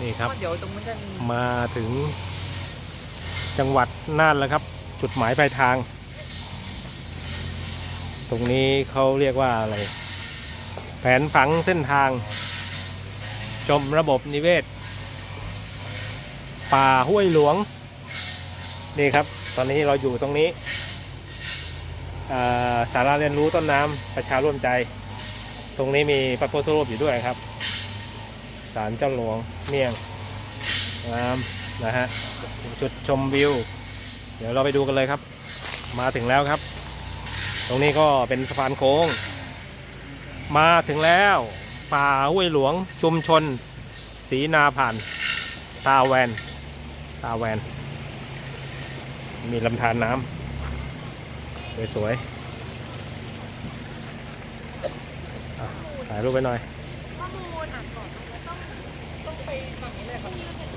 นี่ครับ เดี๋ยวตรงนั้นจะมีมาถึงจังหวัดน่านแล้วครับ จุดหมายปลายทาง ตรงนี้เขาเรียกว่าอะไร แผนผังเส้นทาง ชมระบบนิเวศ ป่าห้วยหลวง นี่ครับ ตอนนี้เราอยู่ตรงนี้อ่าสาราเรียนรู้ต้นน้ำประชาร่วมใจ ตรงนี้มีพระพุทธรูปอยู่ด้วยครับ ศาลเจ้าหลวงเมี่ยงงามนะฮะจุดชมวิว เดี๋ยวเราไปดูกันเลยครับ มาถึงแล้วครับ ตรงนี้ก็เป็นสะพานโค้ง มาถึงแล้ว ป่าห้วยหลวงชุมชนศรีนาผ่านตาแวน ตาแวน มีลำธารน้ำสวยๆถ่ายรูปไปหน่อย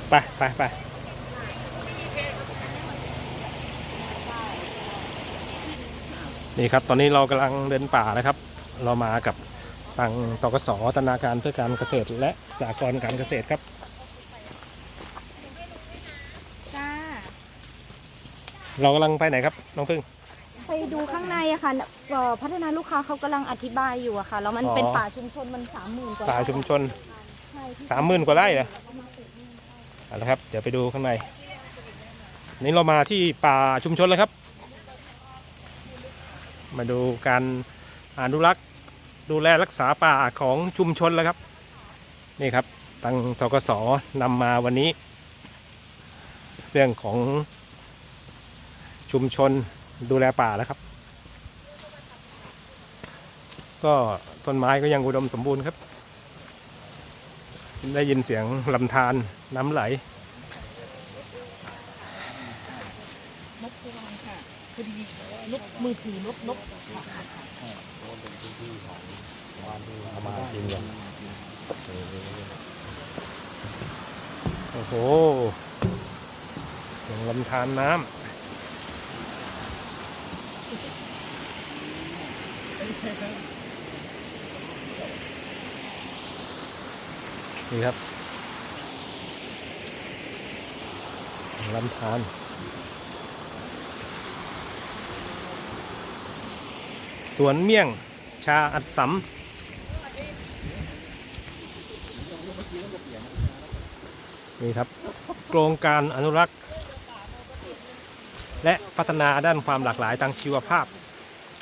ไปไปไปนี่ครับ ตอนนี้เรากำลังเดินป่านะครับ เรามากับทางตกสธนาคารเพื่อการเกษตร และสหกรณ์การเกษตรครับจ้าเรากำลังไปไหนครับน้องพึ่ง ไปดูข้างในอะค่ะเอ่อพัฒนาลูกค้าเขากำลังอธิบายอยู่อะค่ะแล้วมันอ๋อเป็นป่าชุมชนมันสามหมื่นกว่าป่าชุมชนใช่ที่สามหมื่นกว่าไร่เหรอ เอาละครับ เดี๋ยวไปดูข้างใน นี่เรามาที่ป่าชุมชนแล้วครับ มาดูการอนุรักษ์ดูแลรักษาป่าของชุมชนแล้วครับ นี่ครับตังทกสนำมาวันนี้ เรื่องของชุมชนดูแลป่าแล้วครับ ก็ต้นไม้ก็ยังอุดมสมบูรณ์ครับ ได้ยินเสียงลำธารน้ำไหลนกตัวมันค่ะพอดีนกมือถือนกนกค่ะโอ้โหเสียงลำธารน้ำ นี่ครับลำธารสวนเมี่ยง ชาอัดสำนี่ครับโครงการอนุรักษ์ และพัฒนาด้านความหลากหลายทางชีวภาพ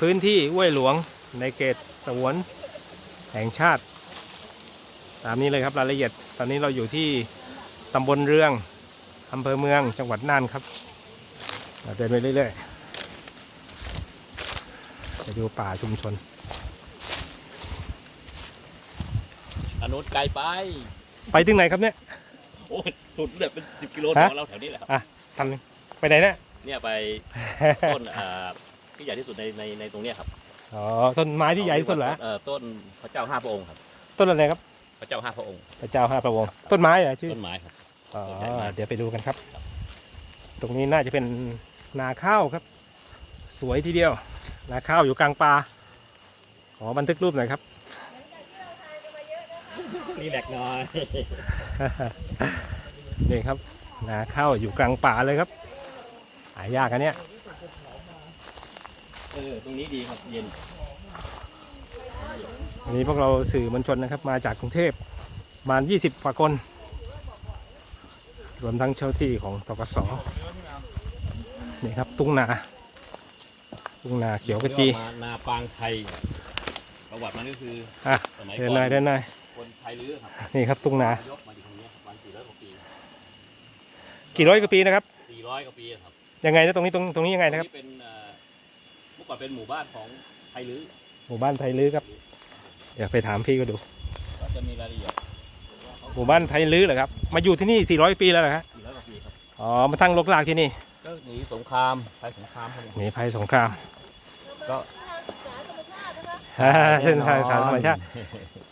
พื้นที่ห้วยหลวงในเขตสวนแห่งชาติ ตามนี้เลยครับรายละเอียด ตอนนี้เราอยู่ที่ตำบลเรืองอำเภอเมืองจังหวัดน่านครับเราเดินไปเรื่อยๆไปดูป่าชุมชนอนุไกลไป ไปถึงไหนครับเนี่ยโอ้ยสุดเลยเป็นสิบกิโลฮะของเราแถวนี้แหละครับทำไปไหนเนี่ยเนี่ยไปต้นอ่าที่ใหญ่ที่สุดในในในตรงเนี้ยครับอ๋อต้นไม้ที่ใหญ่ที่สุดเหรอเออต้นพระเจ้าห้าพระองค์ครับ ต้นอะไรครับ พระเจ้าห้าพระองค์พระเจ้าห้าพระวงศ์ต้นไม้เหรอชื่อต้นไม้ครับ อ๋อต้นใหญ่มาก เดี๋ยวไปดูกันครับ ตรงนี้น่าจะเป็นนาข้าวครับ สวยทีเดียว นาข้าวอยู่กลางป่าขอบันทึกรูปหน่อยครับ นี่แดกน้อยนี่ครับนาข้าวอยู่กลางป่าเลยครับหายากอันเนี้ยเออตรงนี้ดีครับเย็น วันนี้พวกเราสื่อมวลชนนะครับมาจากกรุงเทพประมาณ 20กว่าคน รวมทั้งเจ้าที่ของตกสนี่ครับตุ้งนา ตุ้งนาเขียวกระจีมานาปางไทย ประวัติมันก็คืออะ สมัยเดินก่อหน่อยนเดินหน่อยคนไทยลื้อครับนี่ครับตุ้งนา ยกมาอยู่ตรงเนี้ยครับวันสี่ร้อยกว่าปีกี่ร้อยกว่าปีนะครับสี่ร้อยกว่าปีครับยังไงนะตรงนี้ตรงตรงนี้ยังไงนะครับตเป็นเอ่อเมื่อก่อนเป็นหมู่บ้านของไทยลื้อหมู่บ้านไทยลื้อครับ เดี๋ยวไปถามพี่ก็ดูก็จะมีรายละเอียดหมู่บ้านไทยลื้อเหรอครับ มาอยู่ที่นี่ 400 ปีแล้วเหรอครับสี่ร้อยกว่าปีครับอ๋อ มาตั้งรกรากที่นี่ ก็หนีสงครามไปสงครามครับผมหนีภัยสงครามก็ฮ่าเส้นทางสารธรรมชาติ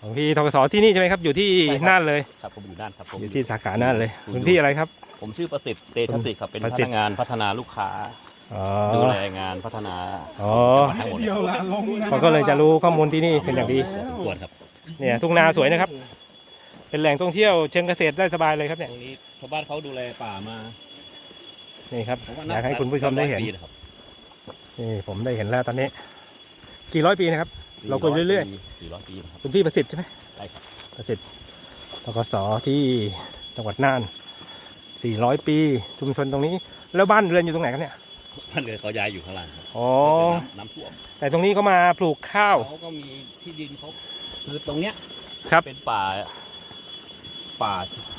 ของพี่ทกศที่นี่ใช่ไหมครับ อยู่ที่น่านเลย ครับผมอยู่ด้านครับผมอยู่ที่สาขาน่านเลยพื้นที่อะไรครับ ผมชื่อประสิทธิ์เตชะติครับเป็นประพสิทนัธิ์กงานพัฒนาลูกค้า อ๋อ ดูแลงานพัฒนาอ๋อจังหวัดทั้งหมดเขาก็เลยจะรู้ข้อมูลที่นี่เป็นอย่างดี พอสมควรครับเนี่ยทุ่งนาสวยนะครับไปเป็นแหล่งท่องเที่ยวเชิงเกษตรได้สบายเลยครับเนี่ย ตรงนี้ชาวบ้านเขาดูแลป่ามานี่ครับ ผมว่าอยากให้คุณผู้ชมได้เห็น ร้อยปีะครับนี่ผมได้เห็นแล้วตอนนี้ กี่ร้อยปีนะครับ เราคุยเรื่อยๆสี่ร้อยปีนะครับ คุณพี่ประสิทธิ์ใช่ไหมใช่ครับ ประสิทธิ์ทกสที่จังหวัดน่าน 400 ปี ชุมชนตรงนี้ แล้วบ้านเรือนอยู่ตรงไหนครับเนี่ย ท่านเลยเขาย้ายอยู่ข้างล่างครับอ๋อ น้ำน้ำท่วมแต่ตรงนี้เขามาปลูกข้าว เขาก็มีที่ดินเขาคือตรงเนี้ยครับ เป็นป่า ป่า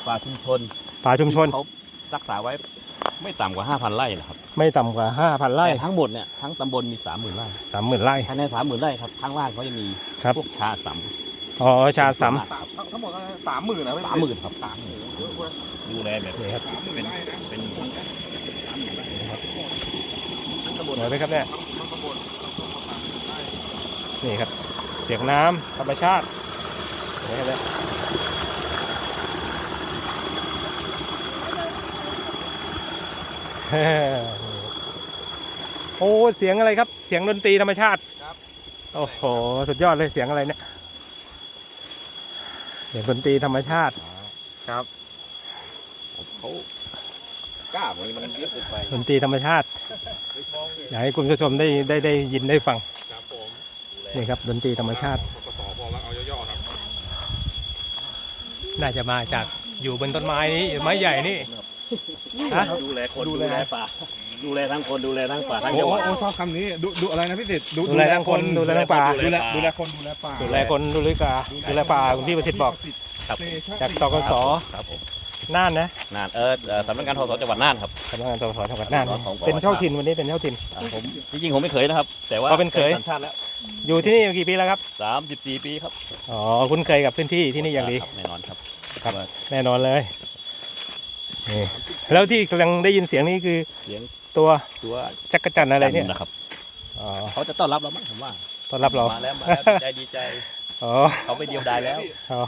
ป่าชุมชนป่าชุมชน เขารักษาไว้ไม่ต่ำกว่าห้าพันไร่นะครับไม่ต่ำกว่า 5,000ไร่แต่ทั้งหมดเนี่ยทั้งตำบลมีสามหมื่นไร่30,000ไร่ ภายในสามหมื่นไร่ครับข้างล่างเขาจะมีครับ พวกชาสามอ๋อชาสัมทั้งหมดสามหมื่นนะสามหมื่นครับสามหมื่นดูแลแบบนี่ครับเป็นเป็นสามหมื่นไร่นะครับทั้งตำบล สวยไหมครับเนี่ยนี่ครับเสียงน้ำธรรมชาติเห็นไหมครับเนี่ยเฮ้โอ้เสียงอะไรครับ เสียงดนตรีธรรมชาติโอ้โห สุดยอดเลยเสียงอะไรเนี่ยเสียงดนตรีธรรมชาติครับเขา กล้ามันมันเยอะเกินไปดนตรีธรรมชาติ อยากให้คุณผู้ชมได้ได้ได้ยินได้ฟังครับผมนี่ครับดนตรีธรรมชาติ กสพอแล้วเอาย่อๆครับน่าจะมาจากอยู่บนต้นไม้นี้ไม้ใหญ่นี่ฮะ ดูแลคนดูดูแลแลป่า ดูแลทั้งคนดูแลทั้งป่าทั้งโอ้จังหวัด โอ้ชอบคำนี้ดูดูอะไรนะพี่ติดดูแลทั้งคนดูแลทั้งป่า ดูแลดูแลคนดูแลป่าดูแลคนดูแลกาดูแลป่าคุณพี่ประสิทธิ์บอก ครับ จากตกส ครับผม น่านนะน่านเออเอ่อสำนักงานทศจังหวัดน่านครับ สำนักงานตกสจังหวัดน่านของเป็นเช่าถิ่นวันนี้เป็นเช่าถิ่น อ่าผมจริงๆผมไม่เคยนะครับ แต่ว่าอ๋อเป็นเขย สัญชาติแล้วอยู่ที่นี่มากี่ปีแล้วครับสามสิบสี่ปีครับอ๋อคุ้นเคยกับพื้นที่ที่นี่อย่างดี ครับแน่นอนครับครับ ว่าแน่นอนเลยนี่แล้วที่กำลังได้ยินเสียงนี้คือเสียงตัวตัวจักรจันทร์อะไรเนี่ยนะครับ อ๋อเขาจะต้อนรับเรามั้งผมว่าต้อนรับเรา มาแล้วมาแล้วดีใจดีใจ อ๋อเขาไปเดียวดายแล้วอ๋อ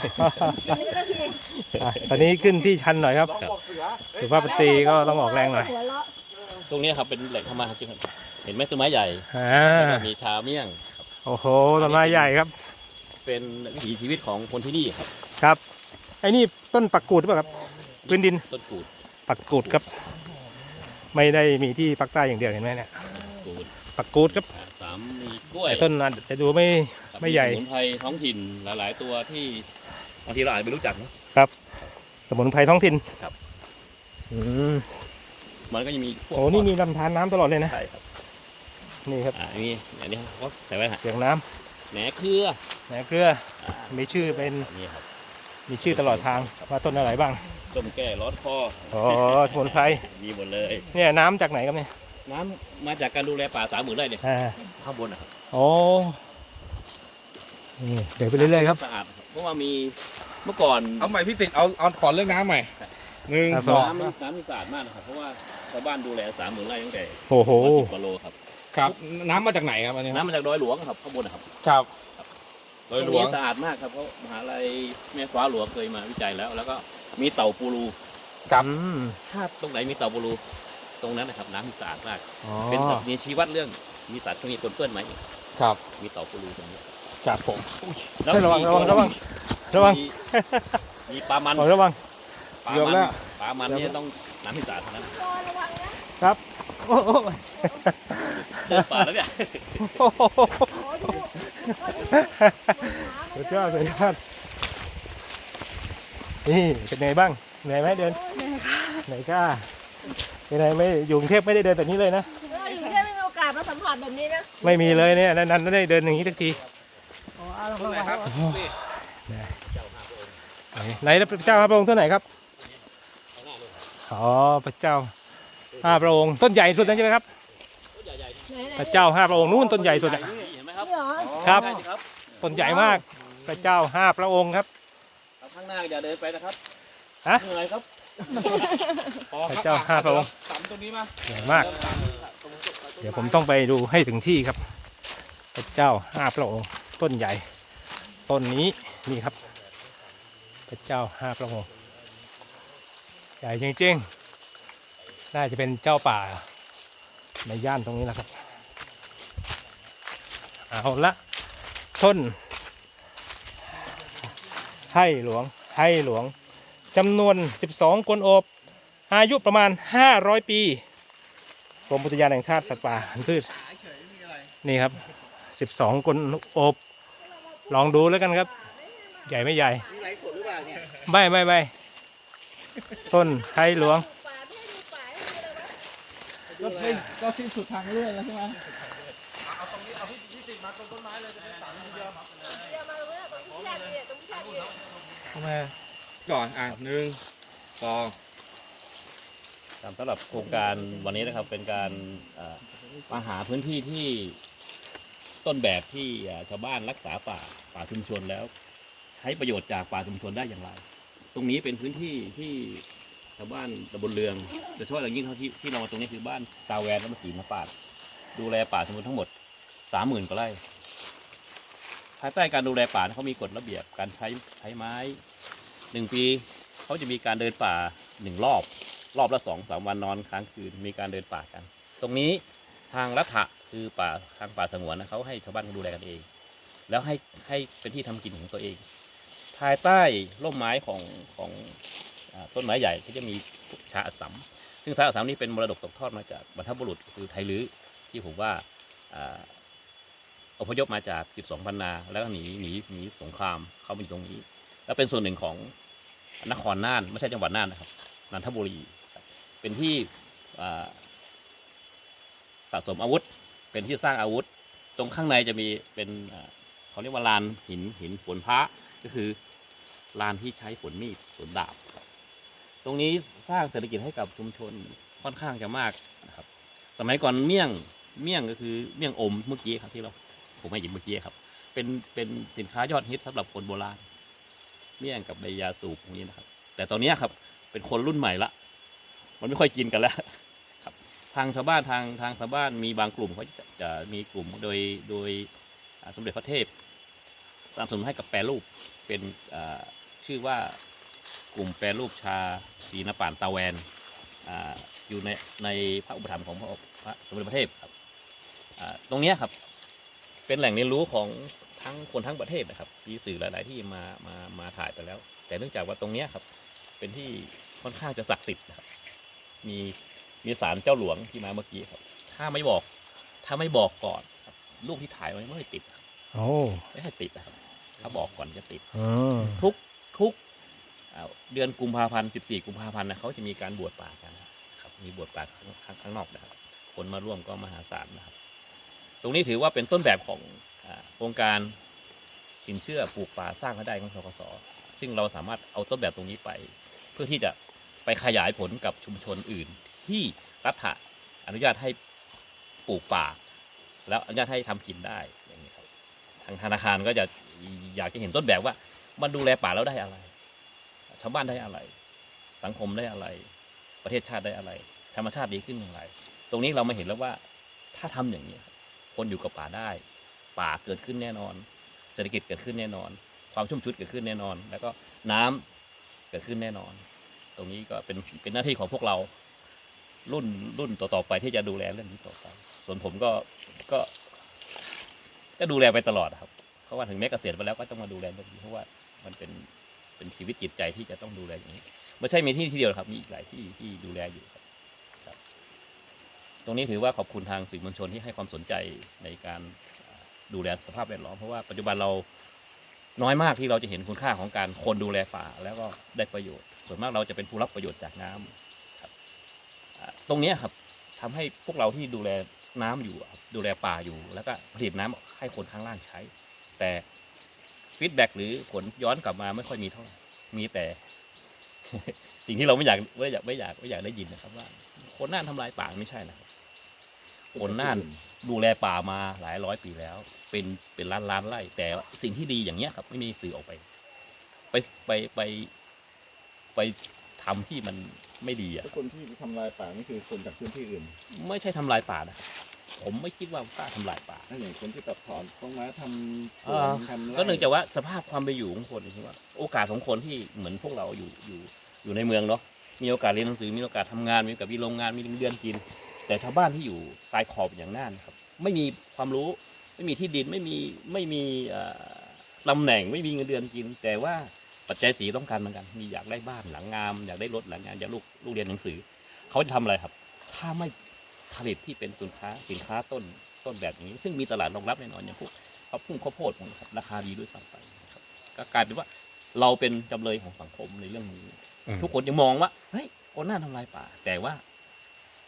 อะตอนนี้ขึ้นที่ชันหน่อยครับสุภาพสตรีก็ต้องออกแรงหน่อย ตรงนี้ครับเป็นแหล่งธรรมชาติครับเห็นไหมต้นไม้ใหญ่อ่า แล้วก็มีชาเมี่ยง โอ้โหต้นไม้ใหญ่ครับ เป็นวิถีชีวิตของคนที่นี่ครับครับ ไอ้นี่ต้นปักกูดหรือเปล่าครับ พื้นดินต้นกูดปักกูดครับ ไม่ได้มีที่ภาคใต้อย่างเดียวเห็นไหมเนี่ย กูดปักกูดครับอ่าสามมีกล้วยแต่ต้นอาจจะดูไม่ครับไม่ใหญ่ สมุนไพรท้องถิ่นหลาย ๆ ตัวที่บางทีเราอาจจะไม่รู้จักนะสมุนไพรท้องถิ่นครับ อืมมันก็ยังมีพวกโอ้นี่มีลำธารน้ำตลอดเลยนะใช่ครับนี่ครับอ่าอันนี้อันนี้เขาใส่ไว้ฮะเสียงน้ำแหนเครือแหนเกลืออ่ามีชื่อเป็นอันนี้ครับมีชื่อตลอดทางว่าต้นอะไรบ้าง ต้มแก้ร้อนคออ๋อสมุนไพร มีหมดเลยเนี่ยน้ำจากไหนครับเนี่ย น้ำมาจากการดูแลป่าสามหมื่นไร่เนี่ยอ่าข้างบนนะครับโอ้นี่เดี๋ยวไปเรื่อยๆครับ สะอาดครับเพราะว่ามีเมื่อก่อนเอาใหม่พี่ติดเอาเอาขอเรื่องน้ำใหม่หนึ่งครับ สองน้ำมันน้ำมีสะอาดมากนะครับเพราะว่าชาวบ้านดูแลสามหมื่นไร่ตั้งแต่โอ้โห ร้อยสิบกว่าโลครับครับน้ำมาจากไหนครับอันนี้น้ำมาจากดอยหลวงครับข้างบนนะครับครับตรงนี้สะอาดมากครับเพราะมหาลัยแม่ฟ้าหลวงเคยมาวิจัยแล้ว แล้วก็มีเต่าปูรูครับอืมถ้าตรงไหนมีเต่าปูรู ตรงนั้นนะครับน้ำสะอาดมาก อ๋อเป็นแบบมีชี้วัดเรื่องมีสัตว์มีปนเปื้อนไหมครับมีเต่าปูรูตรงนี้ครับผมแล้วให้ระวังมีระวังระวัง ระวังมีมีปลามันขอระวัง ปลาเกือบมัแล้ว ปลามันเนี่ยต้องน้ำที่สะอาดเท่านั้นโอ้โหเดินป่าแล้วเนี่ยสุดยอดสุดยอดนี่เป็นไงบ้างเหนื่อยไหมเดินเหนื่อยค่ะเป็น ไงไม่อยู่กรุงเทพไม่ได้เดินแบบนี้เลยนะเราอยู่แค่ไม่มีโอกาสมาสัมผัสแบบนี้นะไม่มีเลยเนี่ยนานๆได้เดินอย่างนี้สักทีอ๋อเอาละต้นไหนครับไหนพระเจ้าพระองค์ตัวไหนครับอ๋อพระเจ้าห้าพระองค์ต้นใหญ่สุดนั่นใช่ไหมครับใหญ่พระเจ้าห้าพระองค์นู่นต้นใหญ่สุดอะๆนี่เห็นไหมครับนี่เหรอครับใช่สิครับต้นใหญ่มากพระเจ้าห้าพระองค์ครับครับข้างหน้าอย่าเดินไปนะครับฮะเหนื่อยครับอ๋อ พระเจ้าห้าพระองค์สามตรงนี้มาใหญ่มาก เดี๋ยวผมต้องไปดูให้ถึงที่ครับ พระเจ้าห้าพระองค์ต้นใหญ่ ต้นนี้นี่ครับ พระเจ้าห้าพระองค์ใหญ่จริงๆ น่าจะเป็นเจ้าป่า ในย่านตรงนี้แหละครับ เอาละต้นไห่หลวงไทยหลวง จำนวน 12 กลโอบ อายุประมาณ 500 ปีกรมอุทยานแห่งชาติสัตว์ป่าพันธุ์พืชนี่ครับ 12 กลโอบ ลองดูแล้วกันครับ ใหญ่ไม่ใหญ่ ไม่ไม่ไม่ต้นไทยหลวง ก็สิ้นก็สิ้นสุดทางเลื่อนแล้วใช่ไหมก่ ก่อน อะหนึ่งสองสำหรับโครงการวันนี้นะครับเป็นการเอ่อมาหาพื้นที่ที่ต้นแบบที่เอ่อชาวบ้านรักษาป่าป่าชุมชนแล้ว ใช้ประโยชน์จากป่าชุมชนได้อย่างไร ตรงนี้เป็นพื้นที่ที่ชาวบ้านตำบลเรืองโดยเฉพาะอย่างยิ่งเท่าที่ที่เรามาตรงนี้คือบ้านตาแวนและมาสีมาป่าดดูแลป่าสมุนทั้งหมดสามหมื่นกว่าไร่ภายใต้การดูแลป่าเขามีกฎระเบียบการใช้ใช้ไม้ หนึ่งปีเขาจะมีการเดินป่าหนึ่งรอบ รอบละสองสามวันนอนค้างคืนมีการเดินป่ากัน ตรงนี้ทางรัฐะคือป่าทางป่าสงวนนะเขาให้ชาวบ้านดูแลกันเอง แล้วให้ให้เป็นที่ทำกินของตัวเอง ภายใต้ร่มไม้ของของอต้นไม้ใหญ่ที่จะมีชาอัสสัมซึ่งชาอัสสัมนี่เป็นมรดกตกทอดมาจากบรรพบุรุษคือไทยลื้อที่ผมว่าอพยพมาจาก 12พันนา แล้วก็หนีหนีหนีสงคราม เข้ามาอยู่ตรงนี้ แล้วเป็นส่วนหนึ่งของนครน่านไม่ใช่จังหวัดน่านนะครับนันทบุรีเป็นที่สะสมอาวุธ เป็นที่สร้างอาวุธ ตรงข้างในจะมีเป็นเขาเรียกว่าลานหินหินฝนพระก็คือลานที่ใช้ฝนมีดฝนดาบตรงนี้สร้างเศรษฐกิจให้กับชุมชนค่อนข้างจะมากนะครับ สมัยก่อนเมี่ยงเมี่ยงก็คือเมี่ยงอมเมื่อกี้ครับที่เราผมให้หยิบเมื่อกี้ครับ เป็นเป็นสินค้ายอดฮิตสำหรับคนโบราณ เมี่ยงกับใบยาสูบพวกนี้นะครับ แต่ตอนนี้ครับเป็นคนรุ่นใหม่ละ มันไม่ค่อยกินกันแล้วครับ ทางชาวบ้านทางทางชาวบ้านมีบางกลุ่มเขาจะจะมีกลุ่มโดยโดยสมเด็จพระเทพสนับสนุนให้กับแปรรูปเป็นชื่อว่ากลุ่มแปรรูปชาสีนป่านตาแวนออยู่ในในพระอุปถัมภ์ของพระสมเด็จพระเทพครับตรงนี้ครับ เป็นแหล่งเรียนรู้ของ ทั้งคนทั้งประเทศนะครับมีสื่อหลาย ๆ ที่มามามาถ่ายไปแล้ว แต่เนื่องจากว่าตรงเนี้ยครับ เป็นที่ค่อนข้างจะศักดิ์สิทธิ์นะครับ มีมีสารเจ้าหลวงที่มาเมื่อกี้ครับ ถ้าไม่บอก ถ้าไม่บอกก่อนครับรูปที่ถ่ายไว้ไม่ติดครับโอ้ไม่ให้ติดนะครับ ถ้าบอกก่อนจะติดอืมทุกทุกอ่าเดือนกุมภาพันธ์14 กุมภาพันธ์นะเขาจะมีการบวชป่ากันนะครับ มีบวชป่าข้างข้างข้างนอกนะครับ คนมาร่วมก็มหาศาลนะครับ ตรงนี้ถือว่าเป็นต้นแบบของอ่า โครงการสินเชื่อปลูกป่าสร้างรายได้ของทกสซึ่งเราสามารถเอาต้นแบบตรงนี้ไป เพื่อที่จะไปขยายผลกับชุมชนอื่น ที่รัฐะอนุญาตให้ปลูกป่า แล้วอนุญาตให้ทำกินได้อย่างนี้ครับทางธนาคารก็จะอยากจะเห็นต้นแบบว่า มันดูแลป่าแล้วได้อะไร ชาวบ้านได้อะไร สังคมได้อะไร ประเทศชาติได้อะไร ธรรมชาติดีขึ้นอย่างไร ตรงนี้เรามาเห็นแล้วว่าถ้าทำอย่างนี้คนอยู่กับป่าได้ ป่าเกิดขึ้นแน่นอน เศรษฐกิจเกิดขึ้นแน่นอน ความชุ่มชื้นเกิดขึ้นแน่นอน แล้วก็น้ำเกิดขึ้นแน่นอน ตรงนี้ก็เป็นเป็นหน้าที่ของพวกเรารุ่นรุ่นต่อๆไปที่จะดูแลเรื่องนี้ต่อไป ส่วนผมก็ก็ก็ดูแลไปตลอดครับ เพราะว่าถึงแม้เกษียณไปแล้วก็ต้องมาดูแลเรื่องนี้เพราะว่ามันเป็นเป็นชีวิตจิตใจที่จะต้องดูแลอย่างนี้ไม่ใช่มีที่ที่เดียวครับ มีอีกหลายที่ที่ดูแลอยู่ครับตรงนี้ถือว่าขอบคุณทางสื่อมวลชนที่ให้ความสนใจในการ ดูแลสภาพแวดล้อมเพราะว่าปัจจุบันเราน้อยมากที่เราจะเห็นคุณค่าของการคนดูแลป่าแล้วก็ได้ประโยชน์ ส่วนมากเราจะเป็นผู้รับประโยชน์จากน้ำครับอ่าตรงเนี้ยครับทำให้พวกเราที่ดูแลน้ำอยู่ครับดูแลป่าอยู่ แล้วก็ผลิตน้ำให้คนข้างล่างใช้ แต่ฟีดแบ็กหรือผลย้อนกลับมาไม่ค่อยมีเท่าไหร่มีแต่ สิ่งที่เราไม่อยากไม่อยากไม่อยากไม่อยากได้ยินนะครับว่า คนน่านทำลายป่าไม่ใช่นะครับ คนน่านดูแลป่ามาหลายร้อยปีแล้ว เป็นเป็นล้านล้านไร่แต่สิ่งที่ดีอย่างเงี้ยครับ ไม่มีสื่อออกไป ไปไปไปไปทำที่มันไม่ดีอะทุกคนที่ทำลายป่านี่คือคนจากพื้นที่อื่น ไม่ใช่ทำลายป่านะครับผมไม่คิดว่ากล้าทำลายป่าถ้าอย่างคนที่ตัดถอนต้นไม้ทำสอ่วนาทำไร่ก็เนื่องจากว่าสภาพความเป็นอยู่ของคนคือว่าโอกาสของคนที่เหมือนพวกเราอยู่อยู่อยู่ในเมืองเนาะมีโอกาสเรียนหนังสือมีโอกาสทำงานมีโอกาสมีโรงงานมีเงินเดือนกิน แต่ชาวบ้านที่อยู่ชายขอบอย่างน่านครับ ไม่มีความรู้ไม่มีที่ดินไม่มีไม่มีเอ่อตำแหน่งไม่มีเงินเดือนกิน แต่ว่าปัจจัยสีต้องการเหมือนกัน มีอยากได้บ้านหลังงาม อยากได้รถหลังงามอยากลูกลูกเรียนหนังสือ เขาจะทำอะไรครับ ถ้าไม่ผลิตที่เป็นสินค้าสินค้าต้นต้นแบบอย่างนี้ ซึ่งมีตลาดรองรับแน่นอนอย่างพวกข้าวพุ่งข้าวโพดพวกนี้ครับราคาดีด้วยซ้ำไปนะครับก็กลายเป็นว่าเราเป็นจำเลยของสังคมในเรื่องนี้ ทุกคนยังมองว่าเฮ้ยคนน่าทำลายป่า แต่ว่า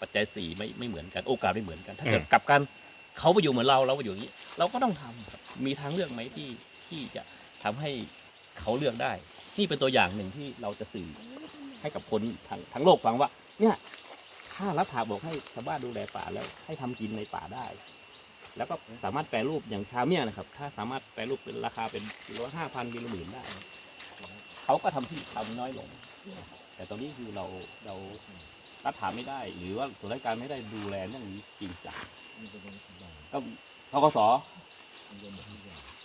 ปัจจัยสี่ไม่ไม่เหมือนกัน โอกาสไม่เหมือนกัน ถ้าเกิดอืมกลับกันเขาไปอยู่เหมือนเราเราไปอยู่อย่างนี้ เราก็ต้องทำครับมีทางเลือกไหมที่ที่จะทำให้เขาเลือกได้ นี่เป็นตัวอย่างหนึ่งที่เราจะสื่อให้กับคนทั้งทั้งโลกฟังว่า เนี่ยถ้ารัฐาบอกให้ชาวบ้านดูแลป่าแล้ว ให้ทำกินในป่าได้ แล้วก็สามารถแปรรูปอย่างชาเมี่ยงนะครับ ถ้าสามารถแปรรูปเป็นราคาเป็นกิโลห้าพันกิโลหมื่นได้เขาก็ทำที่ทำน้อยลง แต่ตอนนี้คือเราเรา รัฐาไม่ได้ หรือว่าส่วนราชการไม่ได้ดูแลเรื่องนี้จริงจังก็ทกส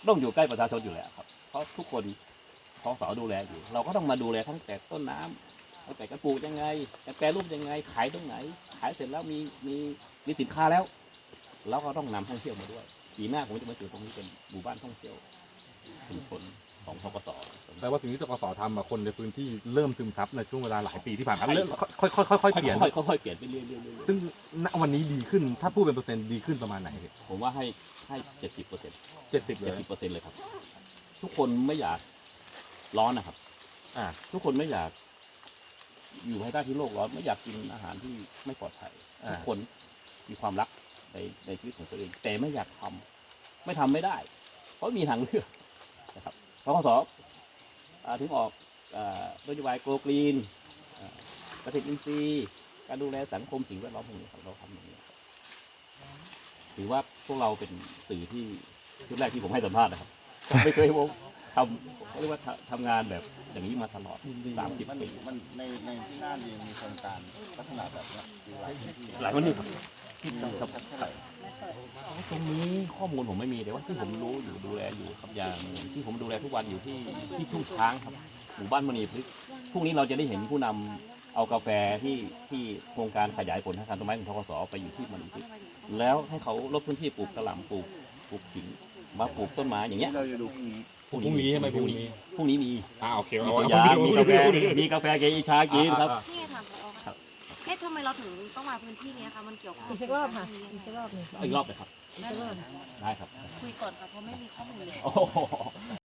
ต้องอยู่ใกล้ประชาชนอยู่แล้วครับ เพราะทุกคนทกสดูแลอยู่ เราก็ต้องมาดูแลทั้งแต่ต้นน้ำตั้งแต่กระปลูกยังไงจะแปรรูปยังไง ขายตรงไหน ขายเสร็จแล้วมีมีมีสินค้าแล้วเราก็ต้องนำท่องเที่ยวมาด้วยปีหน้าผมจะมาจุดตรงนี้เป็นหมู่บ้านท่องเที่ยวชุมชน ของทกสแปลว่าสิ่งที่ตกสทำอะคนในพื้นที่เริ่มซึมซับในช่วงเวลาหลายปีที่ผ่านมาเริ่มค่อยๆค่อยๆค่อยๆเปลี่ยนค่อยๆค่อยๆเปลี่ยนไปเรื่อยๆเรื่อยๆซึ่งณวันนี้ดีขึ้นถ้าพูดเป็นเปอร์เซ็นต์ดีขึ้นประมาณไหนผมว่าให้ให้เจ็ดสิบเปอร์เซ็นต์เจ็ดสิบเลเจ็ดยสิบเปอร์เซ็นต์เลยครับ ทุกคนไม่อยากร้อนนะครับ อ่า ทุกคนไม่อยาก อยู่ภายใต้ที่โลกร้อนไม่อยากกินอาหารที่ไม่ปลอดภัยอ่าทุกคนมีความรักในในชีวิตของตัวเอง แต่ไม่อยากทำไม่ทำไม่ได้ เพราะมีทางเลือก นะครับพกสอ่าถึงออกอ่านโยบายโกลกรีนอ่าเกษตรอินทรีย์ การดูแลสังคมสิ่งแวดล้อมพวกนี้ครับเราทำอย่างนี้ครับถือว่าพวกเราเป็นสื่อที่ชุดแรกที่ผมให้สัมภาษณ์นะครับไม่เคยผมทำเขาเรียกว่าทำทำงานแบบอย่างนี้มาตลอดสามสิบปีมันในในที่น่านเองมีโครงการลักษณะแบบเนี้ยอยู่หลายพื้นที่หลายวัน นี้ครับครับตรงนี้ข้อมูลผมไม่มีแต่ว่าที่ผมรู้อยู่ดูแลอยู่ครับอย่างที่ผมดูแลทุกวันอยู่ที่ที่ทุ่งช้างครับหมู่บ้านมณีพฤกษ์พรุ่งนี้เราจะได้เห็นผู้นำเอากาแฟที่ที่โครงการขยายผลทางการต้นไม้ของทกสไปอยู่ที่มณีพฤกษ์แล้วให้เขาลดพื้นที่ปลูกกระหล่ำปลูกปลูกขิงมาปลูกต้นไม้อย่างเงี้ยเราจะดูพรุ่งนี้พรุ่งนี้ใช่ไหมพรุ่งนี้พรุ่งนี้มีอ่าโอเคมีเอาตัวยาเอามีกาแฟมีกาแฟเกอิชากินครับ นี่ครัค่ะบ เอ๊ะทำไมเราถึงต้องมาพื้นที่นี้คะ มันเกี่ยวข้องอีกสักรอบค่ะอีกสักรอบหนึ่งอีกรอบเลยครับ ได้เลยได้ครับ คุยก่อนค่ะ เพราะไม่มีข้อมูลเลย โอ้โห